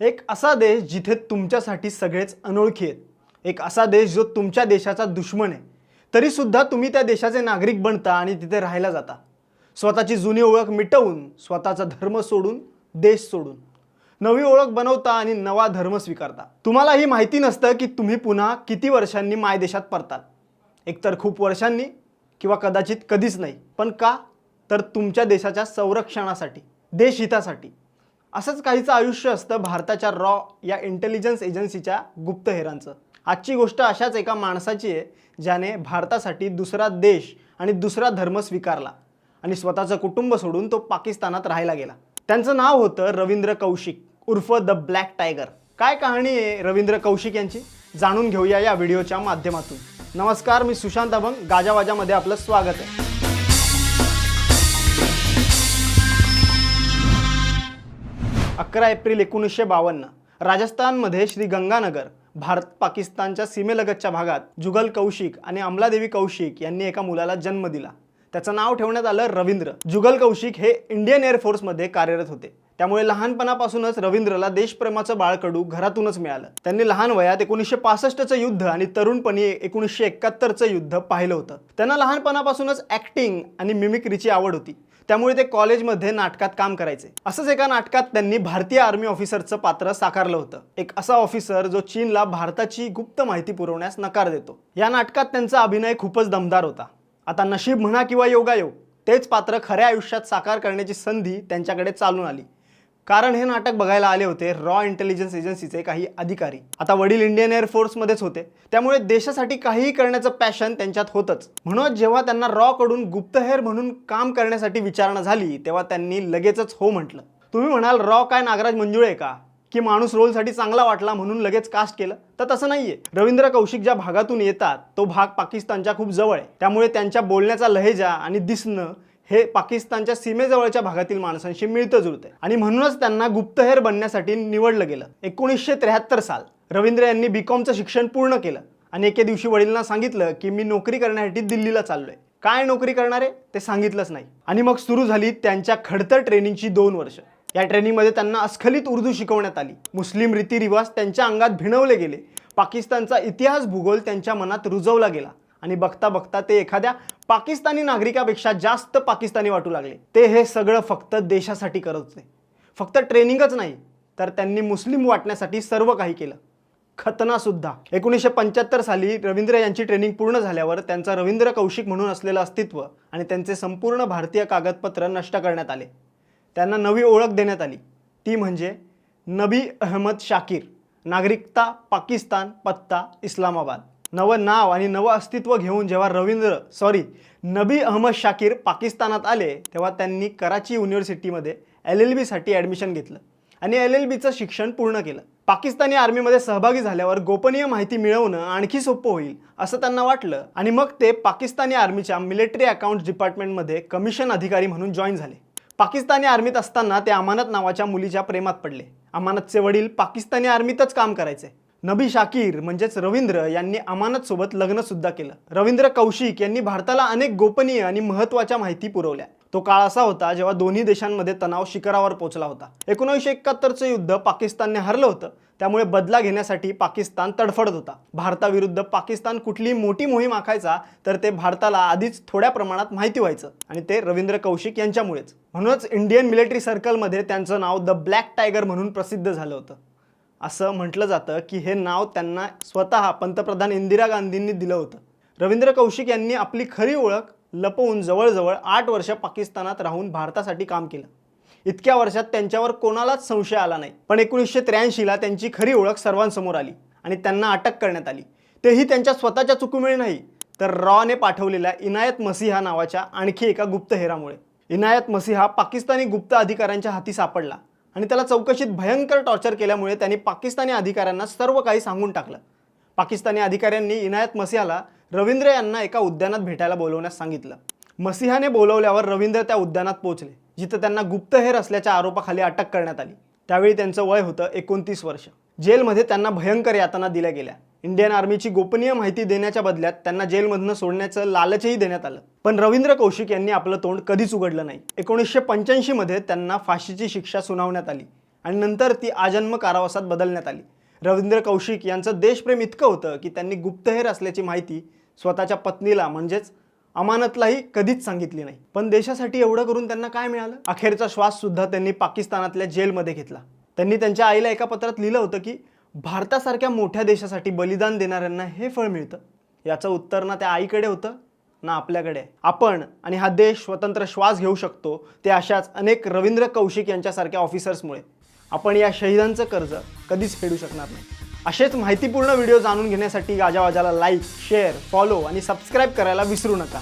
एक असा देश जिथे तुमच्यासाठी सगळेच अनोळखी आहेत. एक असा देश जो तुमच्या देशाचा दुश्मन आहे. तरीसुद्धा तुम्ही त्या देशाचे नागरिक बनता आणि तिथे राहायला जाता. स्वतःची जुनी ओळख मिटवून स्वतःचा धर्म सोडून देश सोडून. नवी ओळख बनवता आणि नवा धर्म स्वीकारता. तुम्हाला ही माहिती नसतं की तुम्ही पुन्हा किती वर्षांनी मायदेशात परतात एकतर खूप वर्षांनी किंवा कदाचित कधीच नाही. पण का? तर तुमच्या देशाच्या संरक्षणासाठी देशहितासाठी असंच काहीचं आयुष्य असतं भारताच्या रॉ या इंटेलिजन्स एजन्सीच्या गुप्तहेरांचं आजची गोष्ट अशाच एका माणसाची आहे ज्याने भारतासाठी दुसरा देश आणि दुसरा धर्म स्वीकारला आणि स्वतःचं कुटुंब सोडून तो पाकिस्तानात राहायला गेला. त्यांचं नाव होतं रवींद्र कौशिक उर्फ द ब्लॅक टायगर. काय कहाणी आहे रवींद्र कौशिक यांची? जाणून घेऊया या व्हिडिओच्या माध्यमातून. नमस्कार मी सुशांत अभंग गाजावाजामध्ये आपलं स्वागत आहे. अकरा एप्रिल एकोणीसशे बावन्न राजस्थानमध्ये श्री गंगानगर भारत पाकिस्तानच्या सीमेलगतच्या भागात जुगल कौशिक आणि अमलादेवी कौशिक यांनी एका मुलाला जन्म दिला. त्याचं नाव ठेवण्यात आलं रवींद्र. जुगल कौशिक हे इंडियन एअरफोर्समध्ये कार्यरत होते. त्यामुळे लहानपणापासूनच रवींद्रला देशप्रेमाचं बाळकडू घरातूनच मिळालं. त्यांनी लहान वयात एकोणीसशे पासष्टचं युद्ध आणि तरुणपणी एकोणीसशे एकाहत्तरचं युद्ध पाहिलं होतं. त्यांना लहानपणापासूनच ॲक्टिंग आणि मिमिक्रीची आवड होती. त्यामुळे ते कॉलेजमध्ये नाटकात काम करायचे. असंच एका नाटकात त्यांनी भारतीय आर्मी ऑफिसरचं पात्र साकारलं होतं. एक असा ऑफिसर जो चीनला भारताची गुप्त माहिती पुरवण्यास नकार देतो. या नाटकात त्यांचा अभिनय खूपच दमदार होता. आता नशीब म्हणा किंवा योगायोग तेच पात्र खऱ्या आयुष्यात साकार करण्याची संधी त्यांच्याकडे चालून आली. कारण हे नाटक बघायला आले होते रॉ इंटेलिजन्स एजन्सीचे काही अधिकारी. आता वडील इंडियन एअरफोर्समध्येच होते. त्यामुळे देशासाठी काहीही करण्याचं पॅशन त्यांच्यात होतंच. म्हणून जेव्हा त्यांना रॉ कडून गुप्तहेर म्हणून काम करण्यासाठी विचारणा झाली तेव्हा त्यांनी लगेचच हो म्हटलं. तुम्ही म्हणाल रॉ काय नागराज मंजुळे का? की माणूस रोलसाठी चांगला वाटला म्हणून लगेच कास्ट केलं? तर तसं नाहीये. रवींद्र कौशिक ज्या भागातून येतात तो भाग पाकिस्तानच्या खूप जवळ आहे. त्यामुळे त्यांच्या बोलण्याचा लहेजा आणि दिसणं हे पाकिस्तानच्या सीमेजवळच्या भागातील माणसांशी मिळतं जुळतंय. आणि म्हणूनच त्यांना गुप्तहेर बनण्यासाठी निवडलं गेलं. एकोणीसशे त्र्याहत्तर साल रवींद्र यांनी बीकॉमचं शिक्षण पूर्ण केलं. आणि एके दिवशी वडिलांना सांगितलं की मी नोकरी करण्यासाठी दिल्लीला चाललोय. काय नोकरी करणार? आहे ते सांगितलंच नाही. आणि मग सुरू झाली त्यांच्या खडतर ट्रेनिंगची दोन वर्ष. या ट्रेनिंगमध्ये त्यांना अस्खलित उर्दू शिकवण्यात आली. मुस्लिम रीतिरिवाज त्यांच्या अंगात भिनवले गेले. पाकिस्तानचा इतिहास भूगोल त्यांच्या मनात रुजवला गेला. आणि बघता बघता ते एखाद्या पाकिस्तानी नागरिकापेक्षा जास्त पाकिस्तानी वाटू लागले. ते हे सगळं फक्त देशासाठी करत होते. फक्त ट्रेनिंगच नाही तर त्यांनी मुस्लिम वाटण्यासाठी सर्व काही केलं. खतनासुद्धा एकोणीसशे पंच्याहत्तर साली रवींद्र यांची ट्रेनिंग पूर्ण झाल्यावर त्यांचा रवींद्र कौशिक म्हणून असलेलं अस्तित्व आणि त्यांचे संपूर्ण भारतीय कागदपत्र नष्ट करण्यात आले. त्यांना नवी ओळख देण्यात आली. ती म्हणजे नबी अहमद शाकीर नागरिकता पाकिस्तान पत्ता इस्लामाबाद. नवं नाव आणि नवं अस्तित्व घेऊन जेव्हा रवींद्र सॉरी नबी अहमद शाकीर पाकिस्तानात आले तेव्हा त्यांनी कराची युनिव्हर्सिटीमध्ये एल एल बीसाठी ॲडमिशन घेतलं आणि एल एल बीचं शिक्षण पूर्ण केलं. पाकिस्तानी आर्मीमध्ये सहभागी झाल्यावर गोपनीय माहिती मिळवणं आणखी सोपं होईल असं त्यांना वाटलं. आणि मग ते पाकिस्तानी आर्मीच्या मिलिटरी अकाउंट्स डिपार्टमेंटमध्ये कमिशन अधिकारी म्हणून जॉईन झाले. पाकिस्तानी आर्मीत असताना ते अमानत नावाच्या मुलीच्या प्रेमात पडले. अमानतचे वडील पाकिस्तानी आर्मीतच काम करायचे. नबी शाकीर म्हणजेच रवींद्र यांनी अमानतसोबत लग्नसुद्धा केलं. रवींद्र कौशिक यांनी भारताला अनेक गोपनीय आणि महत्त्वाच्या माहिती पुरवल्या. तो काळ असा होता जेव्हा दोन्ही देशांमध्ये तणाव शिखरावर पोहोचला होता. एकोणीसशे एकाहत्तरचं युद्ध पाकिस्तानने हरलं होतं. त्यामुळे बदला घेण्यासाठी पाकिस्तान तडफडत होता. भारताविरुद्ध पाकिस्तान कुठलीही मोठी मोहीम आखायचा तर ते भारताला आधीच थोड्या प्रमाणात माहिती व्हायचं आणि ते रवींद्र कौशिक यांच्यामुळेच. म्हणूनच इंडियन मिलिटरी सर्कलमध्ये त्यांचं नाव द ब्लॅक टायगर म्हणून प्रसिद्ध झालं होतं. असं म्हटलं जातं की हे नाव त्यांना स्वतः पंतप्रधान इंदिरा गांधींनी दिलं होतं. रवींद्र कौशिक यांनी आपली खरी ओळख लपवून जवळजवळ आठ वर्ष पाकिस्तानात राहून भारतासाठी काम केलं. इतक्या वर्षात त्यांच्यावर कोणालाच संशय आला नाही. पण एकोणीसशे त्र्याऐंशीला त्यांची खरी ओळख सर्वांसमोर आली आणि त्यांना अटक करण्यात आली. तेही त्यांच्या स्वतःच्या चुकीमुळे नाही तर रॉने पाठवलेल्या इनायत मसिहा नावाच्या आणखी एका गुप्तहेरामुळे इनायत मसिहा पाकिस्तानी गुप्त अधिकाऱ्यांच्या हाती सापडला. आणि त्याला चौकशीत भयंकर टॉर्चर केल्यामुळे त्यांनी पाकिस्तानी अधिकाऱ्यांना सर्व काही सांगून टाकलं. पाकिस्तानी अधिकाऱ्यांनी इनायत मसिहाला रवींद्र यांना एका उद्यानात भेटायला बोलवण्यास सांगितलं. मसिहाने बोलवल्यावर रवींद्र त्या उद्यानात पोहोचले जिथं त्यांना गुप्तहेर असल्याच्या आरोपाखाली अटक करण्यात आली. त्यावेळी त्यांचं वय होतं एकोणतीस वर्ष. जेलमध्ये त्यांना भयंकर यातना दिल्या गेल्या. इंडियन आर्मीची गोपनीय माहिती देण्याच्या बदल्यात त्यांना जेलमधनं सोडण्याचं लालचही देण्यात आलं. पण रवींद्र कौशिक यांनी आपलं तोंड कधीच उघडलं नाही. एकोणीसशे पंच्याऐंशीमध्ये त्यांना फाशीची शिक्षा सुनावण्यात आली आणि नंतर ती आजन्म कारावासात बदलण्यात आली. रवींद्र कौशिक यांचं देशप्रेम इतकं होतं की त्यांनी गुप्तहेर असल्याची माहिती स्वतःच्या पत्नीला म्हणजेच अमानतलाही कधीच सांगितली नाही. पण देशासाठी एवढं करून त्यांना काय मिळालं? अखेरचा श्वास सुद्धा त्यांनी पाकिस्तानातल्या जेलमध्ये घेतला. त्यांनी त्यांच्या आईला एका पत्रात लिहिलं होतं की भारतासारख्या मोठ्या देशासाठी बलिदान देणाऱ्यांना हे फळ मिळतं. याचं उत्तर ना त्या आईकडे होतं ना आपल्याकडे. आपण आणि हा देश स्वतंत्र श्वास घेऊ शकतो ते अशाच अनेक रवींद्र कौशिक यांच्यासारख्या ऑफिसर्समुळे. आपण या शहीदांचं कर्ज कधीच फेडू शकणार नाही. असेच माहितीपूर्ण व्हिडिओ जाणून घेण्यासाठी गाजावाजाला लाईक शेअर फॉलो आणि सबस्क्राईब करायला विसरू नका.